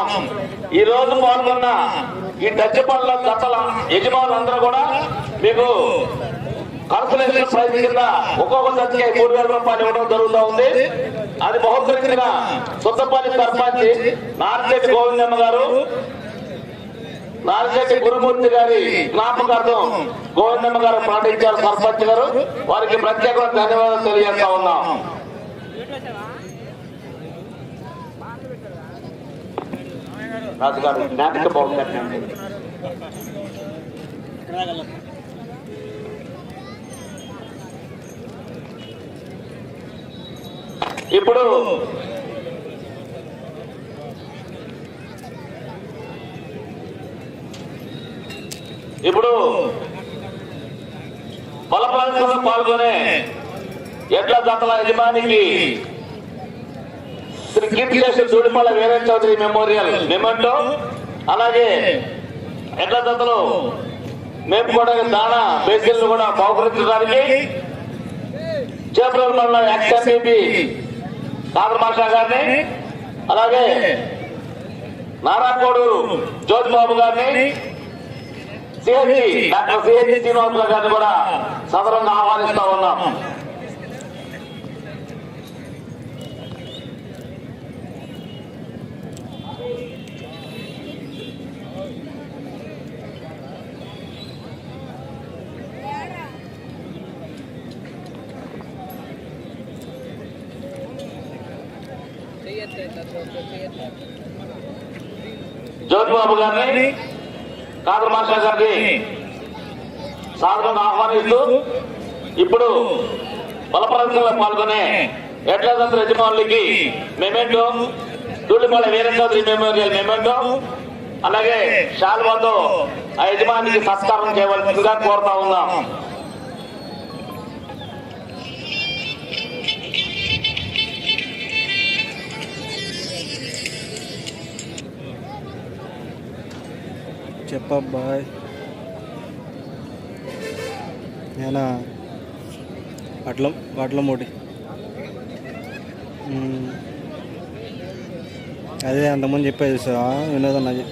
ఉన్నాం. ఈ రోజు పాల్గొన్న ఈ టచ్ పనుల జతల యజమానులందరూ కూడా మీకు కార్పొరేషన్ ప్రైజ్ కింద ఒక్కొక్క జతకి మూడు వేల రూపాయలు ఇవ్వడం జరుగుతూ ఉంది. అది బహుకరించిన సొంతపల్లి సర్పంచ్ నార్చెట్టి గోవిందమ్మ గారు నార్చెట్టి గురుమూర్తి గారి జ్ఞాపకార్థం గోవిందమ్మ గారు పాటించారు సర్పంచ్ గారు. వారికి ప్రత్యేకమైన ధన్యవాదాలు తెలియజేస్తా ఉన్నాం. రాజుగారు జ్ఞాపిక బాగుందండి ఇప్పుడు ఇప్పుడు బలపరంగా పాల్గొనే ఎడ్ల జతల యజమానికి శ్రీ కీర్తిశేషులు జోడిపల్ల వీర చౌదరి మెమోరియల్. మెమెంటో అలాగే ఎడ్ల జతలు కూడా దానా బేసిన్లు కూడా బహుకరించడానికి చేపల మండలం ఎక్స్ఎంపీ కాదర్ మాషా గారిని అలాగే నారాకోడు జ్యోతిబాబు గారిని సిహెచ్సి డాక్టర్ సిహెచ్సి శ్రీనివాసరావు గారిని కూడా సదరంగా ఆహ్వానిస్తా ఉన్నాం. జ్యోతిబాబు గారిని కాదర్ మాషా గారిని సాధారణంగా ఆహ్వానిస్తూ ఇప్పుడు బల ప్రదర్శనలో పాల్గొనే ఎడ్ల దంత్ర యజమానులకి memento Dhulipala Veerachowdary memorial memento అలాగే శాల్వాతో ఆ యజమానికి సత్కారం చేయవలసిందిగా కోరుతా ఉన్నాం. చెప్పబ్బాయ్ నేనా? వడ్లం వడ్లం ఒకటి అదే అంతకుముందు చెప్పేది సార్ వినోదం అది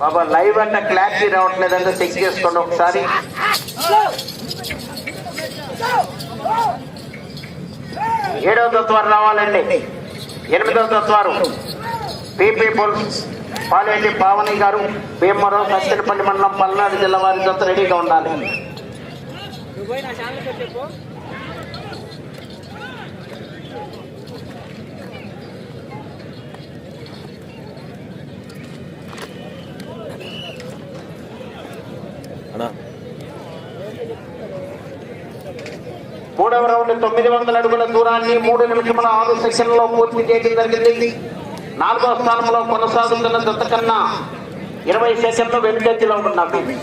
బాబా లైవ్ అంటే క్లారిటీ రావట్లేదంటే చెక్ చేసుకోండి ఒకసారి. ఏడవ తత్వారు రావాలండి. ఎనిమిదవ తత్వారు పీపీ పుల్స్ పాలేటి పావని గారు భీమవరం సత్యనపల్లి మండలం పల్నాడు జిల్లా వారి జత రెడీగా ఉండాలి అన్నా మూడవ రౌండ్ తొమ్మిది వందల అడుగుల దూరాన్ని మూడు నిమిషముల ఆరు సెకండ్లో పూర్తి చేయడం జరిగింది. నాలుగో స్థానంలో కొనసాగుతున్న దత్త కన్నా ఇరవై సెకండ్లు వెనుకంజలో మేము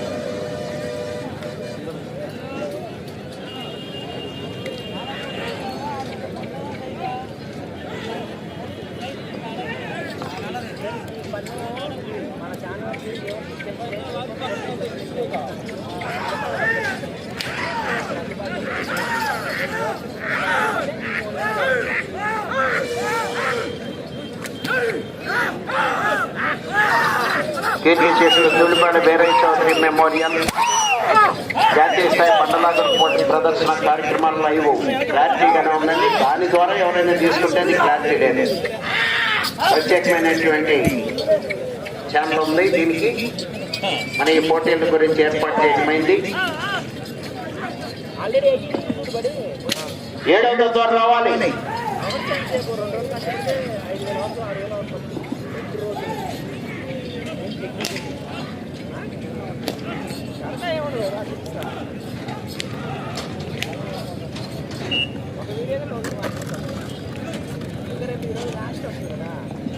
కీర్తి చేసిన తులిపాడు బీరయ్య చౌదరి మెమోరియల్ జాతీయ స్థాయి మండలాగర్ పోటీ ప్రదర్శన కార్యక్రమాలు లైవ్. క్లారిటీగానే ఉందండి. దాని ద్వారా ఎవరైనా తీసుకుంటే అది క్లారిటీ లేదు. ప్రత్యేకమైనటువంటి ఛానల్ ఉంది. దీనికి మన ఈ పోటీల గురించి ఏర్పాటు చేయడమైంది. ఏడవ ద్వారా రావాలి.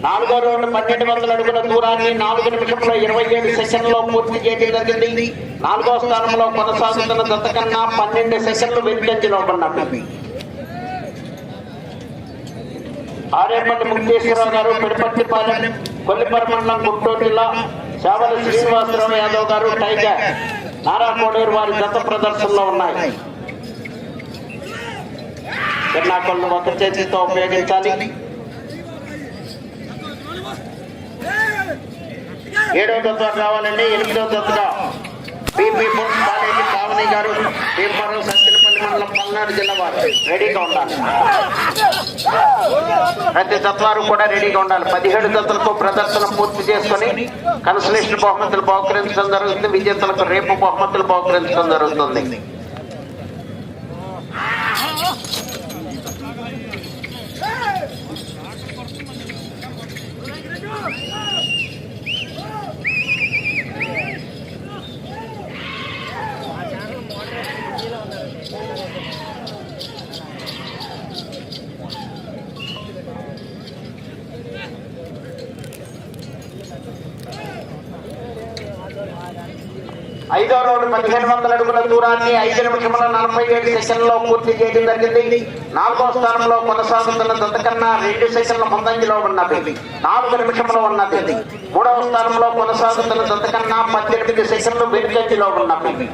నాలుగో రౌండ్ పన్నెండు వందల అడుగుల దూరాన్ని నాలుగు నిమిషంలో ఇరవై ఏడు సెషన్లో పూర్తి చేయడం జరిగింది. నాలుగో స్థానంలో కొనసాగుతున్న దత్తకన్నా పన్నెండు సెషన్లు వెనుకంజలో ఉన్నది ఆరేపల్లి ముక్తేశ్వరరావు గారు పిడపట్టిపాలెం కొల్లిపర మండలం గుంటూరు జిల్లా శావల శ్రీనివాసరావు యాదవ్ గారు టైగర్ నారా కోడూరు వారి దత్త ప్రదర్శనలో ఉన్నాయి. చిన్నాకొల్లు ఒక చేతితో ఉపయోగించాలి? ఏడవ తత్వ రావాలండి ఎనిమిదవ తత్వ బీపీ బోస్ పావని గారు భీమవరం సత్యనపల్లి మండలం పల్నాడు జిల్లా వారు. రెడీగా ఉండాలి. ప్రతి తత్వాలు కూడా రెడీగా ఉండాలి. పదిహేడు తత్వలతో ప్రదర్శన పూర్తి చేసుకొని కన్సలేషన్ బహుమతులు బహుకరించడం జరుగుతుంది. విజేతలకు రేపు బహుమతులు బహుకరించడం జరుగుతుంది ఐదో రౌండ్ పదిహేను వందల అడుగుల దూరాన్ని ఐదు నిమిషముల నలభై ఏడు సెషన్లో పూర్తి చేయడం జరిగింది. నాలుగో స్థానంలో కొనసాగుతున్న దత్తకన్నా రెండు సెషన్ల ముందంజలో ఉన్నది. నాలుగు నిమిషంలో ఉన్నది. మూడవ స్థానంలో కొనసాగుతున్న దత్తకన్నా పద్దెనిమిది సెషన్లు వెనుకంజలో ఉన్నది.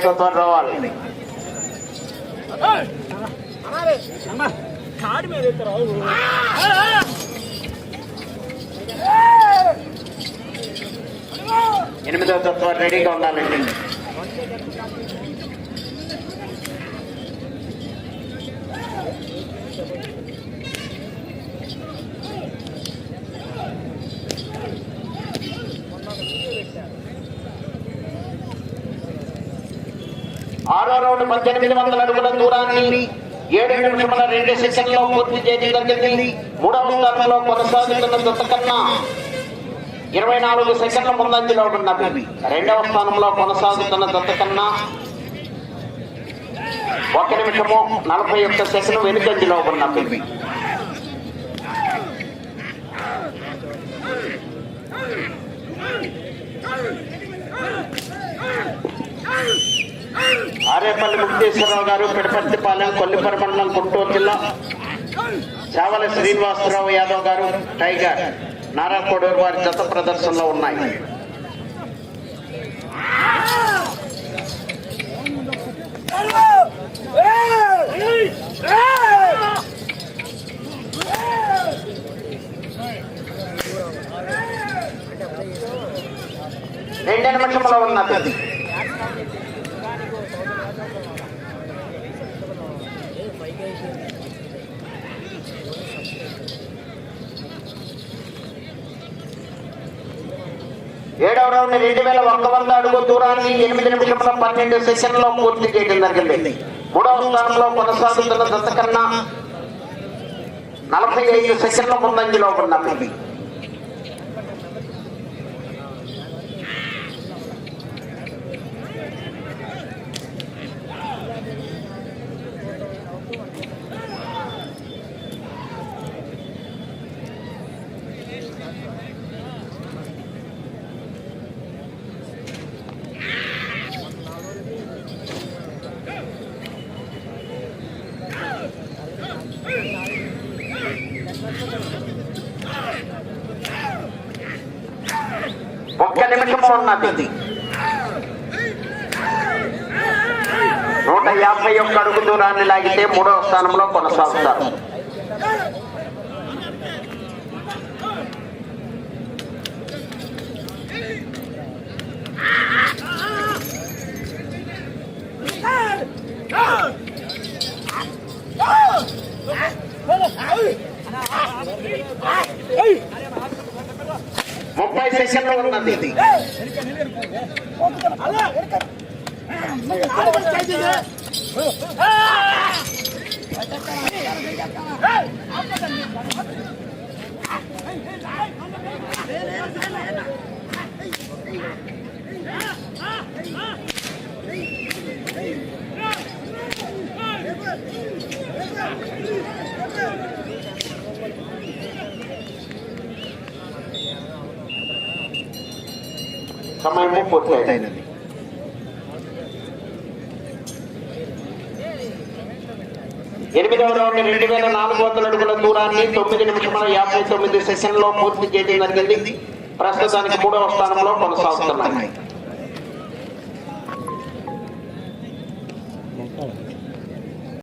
ఏడవ రావాలి. ఎనిమిదవ తత్వం రెడీగా ఉండాలండి ఆరో రౌండ్ పద్దెనిమిది వందల అడుగుల దూరాన్ని ఏడు నిమిషముల రెండు సెకండ్లో పూర్తి చేయడం జరిగింది. మూడవ స్థానంలో కొనసాగుతున్న దత్త కన్నా ఇరవై నాలుగు సెకండ్ల ముందంజలో ఉన్నది రెండవ స్థానంలో కొనసాగుతున్న దత్త కన్నా ఒక నిమిషము నలభై ఒక్క సెకండ్ వెనుకంజలో ఉన్నది ఆరేపల్లి ముక్తేశ్వరరావు గారు పిడపర్తిపాలెం కొల్లిపర మండలం గుంటూరు జిల్లా. చావల శ్రీనివాసరావు యాదవ్ గారు టైగర్ నారా కోడూరు వారి జత ప్రదర్శనలో ఉన్నాయి. రెండు నిమిషంలో ఉన్నది. ఏడవ రౌండ్ రెండు వేల ఒక్క వంద అడుగు దూరాన్ని ఎనిమిది నిమిషంలో పన్నెండు సెషన్లో పూర్తి చేయడం జరిగింది. మూడవ స్థానంలో కొనసాగుతున్న దశ కన్నా నలభై ఐదు సెషన్ల ముందంజలో ఉన్నది ఒక్క నిమిషం ఉన్నది. నూట యాభై ఒక్క అడుగు దూరాన్ని లాగితే మూడవ స్థానంలో కొనసాగుతారు. ముప్పై సెషన్లు ఉన్నది సమయము పూర్తి అయినది ఎనిమిదవ రౌండ్ రెండు వేల నాలుగు వందల అడుగుల దూరాన్ని తొమ్మిది నిమిషముల యాభై తొమ్మిది సెషన్లో పూర్తి చేయడం జరిగింది. ప్రస్తుతానికి మూడవ స్థానంలో కొనసాగుతున్నాయి.